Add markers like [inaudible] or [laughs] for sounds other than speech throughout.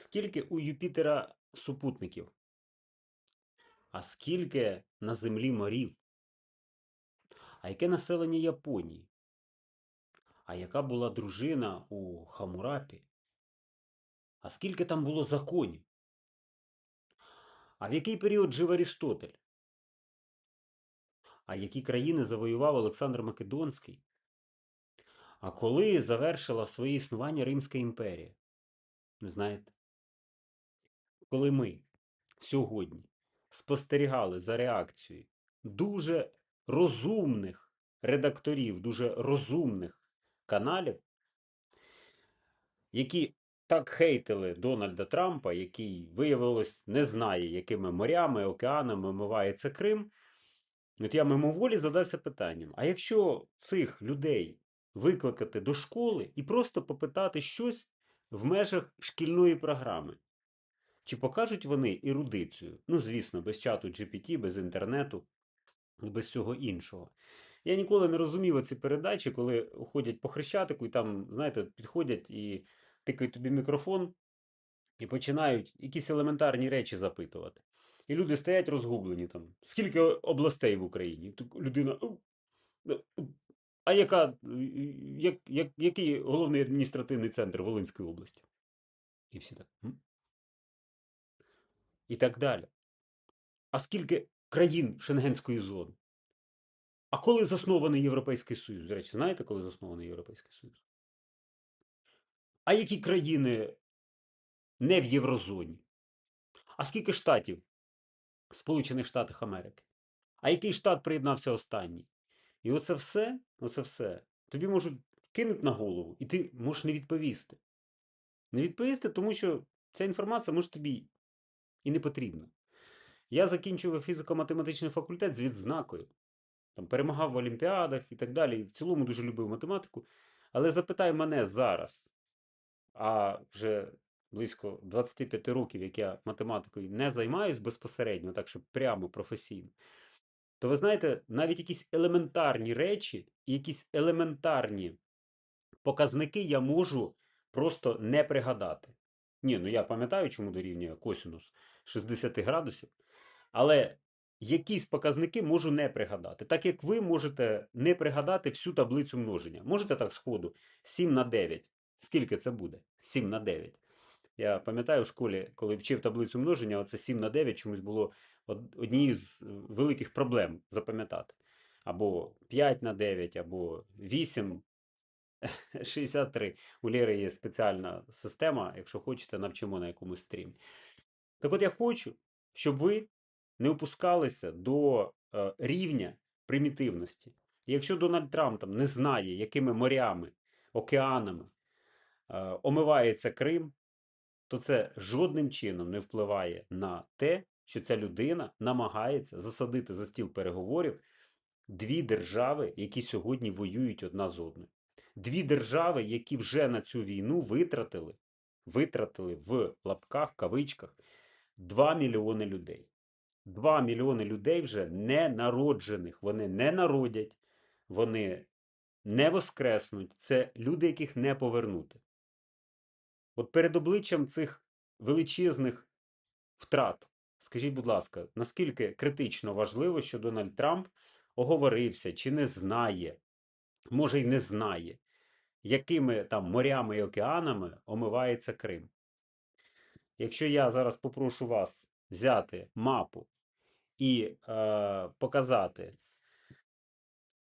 Скільки у Юпітера супутників? А скільки на Землі морів? А яке населення Японії? А яка була дружина у Хамурапі? А скільки там було законів? А в який період жив Арістотель? А які країни завоював Олександр Македонський? А коли завершила своє існування Римська імперія? Не знаєте? Коли ми сьогодні спостерігали за реакцією дуже розумних редакторів, дуже розумних каналів, які так хейтили Дональда Трампа, який, виявилось, не знає, якими морями, океанами омивається Крим. От я мимоволі задався питанням: а якщо цих людей викликати до школи і просто попитати щось в межах шкільної програми? Чи покажуть вони ерудицію? Ну, звісно, без чату GPT, без інтернету, без всього іншого. Я ніколи не розумів ці передачі, коли ходять по хрещатику і там, знаєте, підходять і тикають тобі мікрофон і починають якісь елементарні речі запитувати. І люди стоять розгублені там. Скільки областей в Україні? Людина. А яка, як, як, який головний адміністративний центр Волинської області? І всі так. «М? І так далі. А скільки країн Шенгенської зони? А коли заснований Європейський Союз? До речі, знаєте, коли заснований Європейський Союз? А які країни не в Єврозоні? А скільки штатів Сполучених Штатів Америки? А який штат приєднався останній? І оце все, оце все тобі можуть кинути на голову, і ти можеш не відповісти. Не відповісти, тому що ця інформація може тобі і не потрібна. Я закінчував фізико-математичний факультет з відзнакою. Там Перемагав в Олімпіадах і так далі. І в цілому дуже любив математику. Але запитай мене зараз, а вже близько 25 років, як я математикою не займаюся безпосередньо, так що прямо професійно, то ви знаєте, навіть якісь елементарні речі, якісь елементарні показники я можу просто не пригадати. Ні, ну я пам'ятаю, чому дорівнює косинус 60 градусів, але якісь показники можу не пригадати. Так як ви можете не пригадати всю таблицю множення. Можете так сходу 7 на 9. Скільки це буде? 7 на 9. Я пам'ятаю в школі, коли вчив таблицю множення, оце 7 на 9 чомусь було однією з великих проблем запам'ятати. Або 5 на 9, або 8. [laughs] 63. У Лєри є спеціальна система, якщо хочете, навчимо на якомусь стрімі. Так от я хочу, щоб ви не опускалися до е, рівня примітивності. Якщо Дональд Трамп там не знає, якими морями, океанами е, омивається Крим, то це жодним чином не впливає на те, що ця людина намагається засадити за стіл переговорів дві держави, які сьогодні воюють одна з одною. Дві держави, які вже на цю війну витратили, витратили в лапках, кавичках 2 мільйони людей. 2 мільйони людей вже не народжених. Вони не народять, вони не воскреснуть. Це люди, яких не повернути. От перед обличчям цих величезних втрат, скажіть, будь ласка, наскільки критично важливо, що Дональд Трамп оговорився чи не знає, може й не знає, якими там морями і океанами омивається Крим? Якщо я зараз попрошу вас взяти мапу і е, показати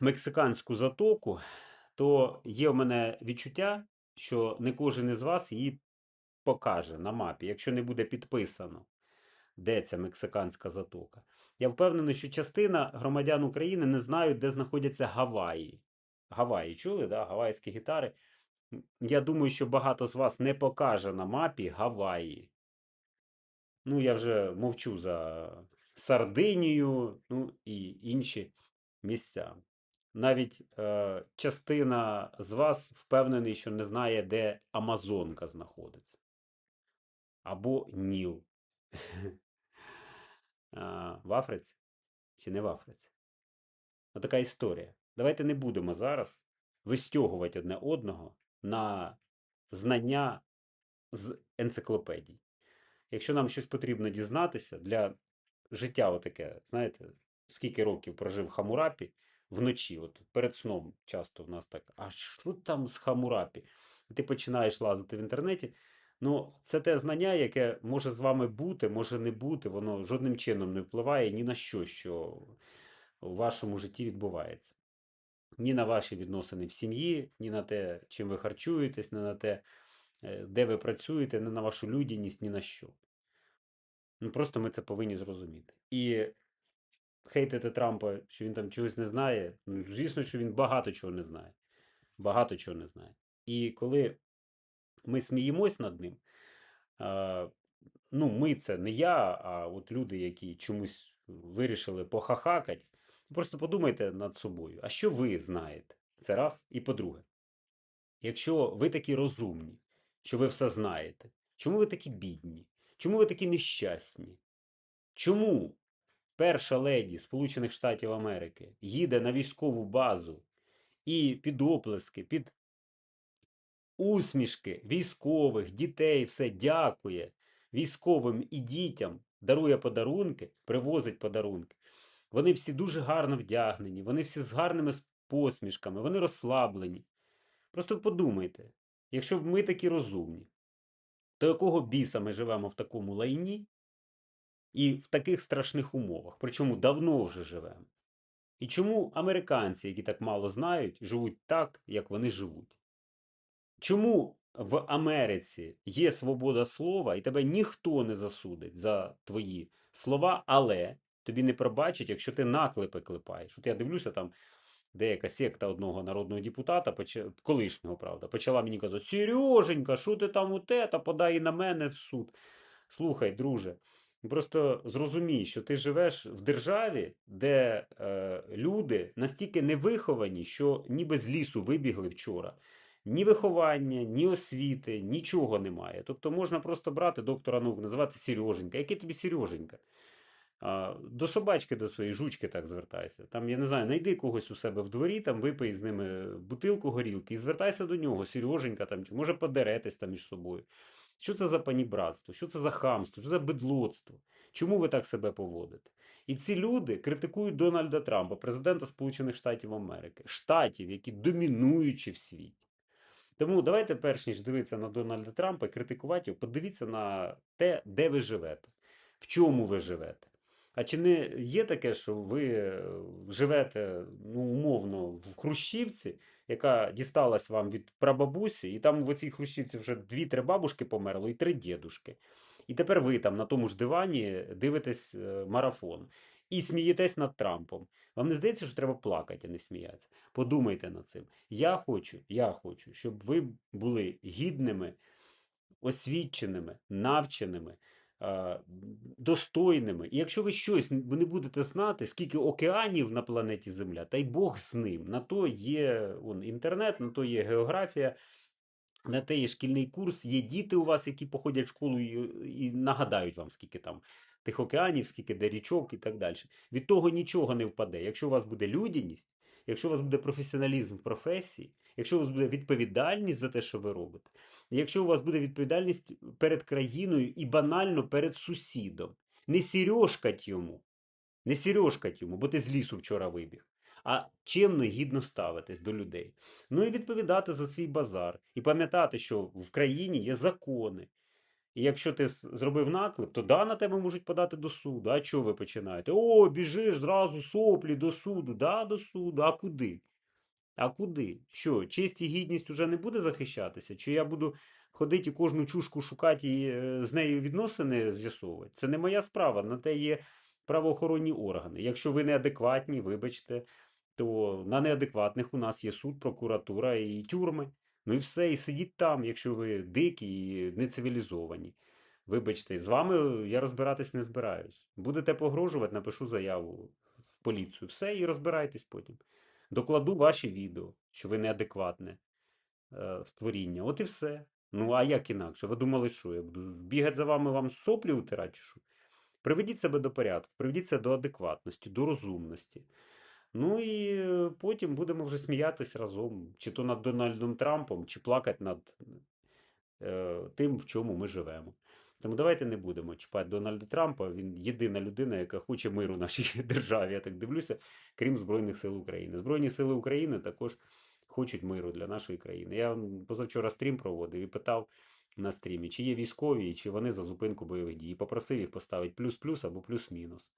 мексиканську затоку, то є в мене відчуття, що не кожен із вас її покаже на мапі, якщо не буде підписано, де ця мексиканська затока. Я впевнений, що частина громадян України не знають, де знаходяться Гаваї. Гаваї чули, да? гавайські гітари. Я думаю, що багато з вас не покаже на мапі Гаваї. Ну, я вже мовчу за Сардинію, ну і інші місця. Навіть е, частина з вас впевнений, що не знає, де Амазонка знаходиться. Або Ніл. [laughs] В Африці чи не в Африці? Отака історія. Давайте не будемо зараз вистягувати одне одного на знання з енциклопедій. Якщо нам щось потрібно дізнатися для життя, отаке, знаєте, скільки років прожив Хамурапі вночі, от перед сном часто в нас так, а що там з Хамурапі? Ти починаєш лазити в інтернеті. Ну, це те знання, яке може з вами бути, може не бути, воно жодним чином не впливає ні на що, що у вашому житті відбувається. Ні на ваші відносини в сім'ї, ні на те, чим ви харчуєтесь, ні на те, е, де ви працюєте, ні на вашу людяність, ні на що. Ну, просто ми це повинні зрозуміти. І хейтити Трампа, що він там чогось не знає. Ну, звісно, що він багато чого не знає. Багато чого не знає. І коли ми сміємось над ним, ну, ми це не я, а от люди, які чомусь вирішили похахакати. Просто подумайте над собою, а що ви знаєте? Це раз. І по-друге, якщо ви такі розумні, що ви все знаєте, чому ви такі бідні? Чому ви такі нещасні? Чому перша леді Сполучених Штатів Америки їде на військову базу і під оплески, під усмішки військових, дітей, все дякує військовим і дітям, дарує подарунки, привозить подарунки. Вони всі дуже гарно вдягнені, вони всі з гарними посмішками, вони розслаблені. Просто подумайте, якщо ми такі розумні, то якого біса ми живемо в такому лайні і в таких страшних умовах? Причому давно вже живемо. І чому американці, які так мало знають, живуть так, як вони живуть? Чому в Америці є свобода слова, і тебе ніхто не засудить за твої слова, але тобі не пробачать, якщо ти наклепи клепаєш? От я дивлюся, там деяка секта одного народного депутата, колишнього, правда, почала мені казати: Сереженька, що ти там у те, та подай і на мене в суд. Слухай, друже, просто зрозумій, що ти живеш в державі, де е, люди настільки невиховані, що ніби з лісу вибігли вчора. Ні виховання, ні освіти, нічого немає. Тобто можна просто брати доктора наук, називати Сереженька. Який тобі Сереженька? До собачки, до своєї жучки так звертайся. Там, я не знаю, знайди когось у себе в дворі, там випий з ними бутилку горілки і звертайся до нього, Сереженька, там, чи може подеретесь там між собою. Що це за панібратство? Що це за хамство? Що за бедлоцтво? Чому ви так себе поводите? І ці люди критикують Дональда Трампа, президента Сполучених Штатів Америки, штатів, які домінуючі в світі. Тому давайте, перш ніж дивитися на Дональда Трампа і критикувати його, подивіться на те, де ви живете, в чому ви живете. А чи не є таке, що ви е, живете ну, умовно в Хрущівці, яка дісталась вам від прабабусі, і там в цій Хрущівці вже дві-три бабушки померли і три дідушки. І тепер ви там на тому ж дивані дивитесь е, марафон і смієтесь над Трампом. Вам не здається, що треба плакати, а не сміятися? Подумайте над цим. Я хочу, я хочу, щоб ви були гідними, освіченими, навченими, достойними. І якщо ви щось не будете знати, скільки океанів на планеті Земля, та й Бог з ним. На то є он, інтернет, на то є географія. На те є шкільний курс, є діти у вас, які походять в школу і, і нагадають вам, скільки там тих океанів, скільки де річок і так далі. Від того нічого не впаде. Якщо у вас буде людяність, якщо у вас буде професіоналізм в професії, якщо у вас буде відповідальність за те, що ви робите, якщо у вас буде відповідальність перед країною і банально перед сусідом, не сірьошкать йому, не сірьошкать йому, бо ти з лісу вчора вибіг. А і гідно ставитись до людей. Ну і відповідати за свій базар. І пам'ятати, що в країні є закони. І якщо ти зробив наклеп, то да, на тебе можуть подати до суду. А чого ви починаєте? О, біжиш зразу соплі до суду. Да, до суду. А куди? А куди? Що, честь і гідність уже не буде захищатися? Чи я буду ходити кожну чушку шукати і е, з нею відносини з'ясовувати? Це не моя справа. На те є правоохоронні органи. Якщо ви неадекватні, вибачте, то на неадекватних у нас є суд, прокуратура і тюрми. Ну і все, і сидіть там, якщо ви дикі і нецивілізовані. Вибачте, з вами я розбиратись не збираюсь. Будете погрожувати, напишу заяву в поліцію. Все, і розбирайтесь потім. Докладу ваші відео, що ви неадекватне е, створіння. От і все. Ну, а як інакше? Ви думали, що я буду бігати за вами вам соплі утирати? що? Приведіть себе до порядку, приведіть себе до адекватності, до розумності. Ну і е, потім будемо вже сміятись разом, чи то над Дональдом Трампом, чи плакати над е, тим, в чому ми живемо. Тому давайте не будемо чіпати Дональда Трампа. Він єдина людина, яка хоче миру в нашій [laughs] державі. Я так дивлюся, крім Збройних сил України. Збройні сили України також хочуть миру для нашої країни. Я позавчора стрім проводив і питав на стрімі, чи є військові, чи вони за зупинку бойових дій. І попросив їх поставити плюс-плюс або плюс-мінус.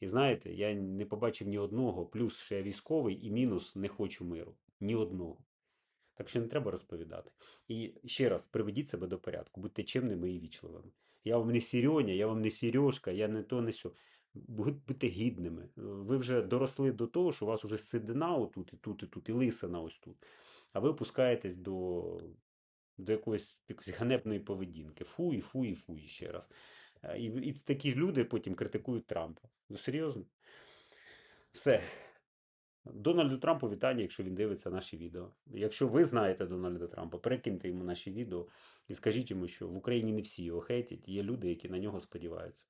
І знаєте, я не побачив ні одного, плюс що я військовий і мінус не хочу миру. Ні одного. Так що не треба розповідати. І ще раз, приведіть себе до порядку, будьте чемними і вічливими. Я вам не Сірьоня, я вам не Сережка, я не то, не сьо. Будьте гідними. Ви вже доросли до того, що у вас уже сидина отут, і тут, і тут, і лисина ось тут. А ви опускаєтесь до, до якоїсь, якоїсь ганебної поведінки. Фу, і фу, і фу, і ще раз. Е, І, і такі люди потім критикують Трампа. Ну серйозно? Все. Дональду Трампу вітання, якщо він дивиться наші відео. Якщо ви знаєте Дональда Трампа, перекиньте йому наші відео і скажіть йому, що в Україні не всі його хейтять, є люди, які на нього сподіваються.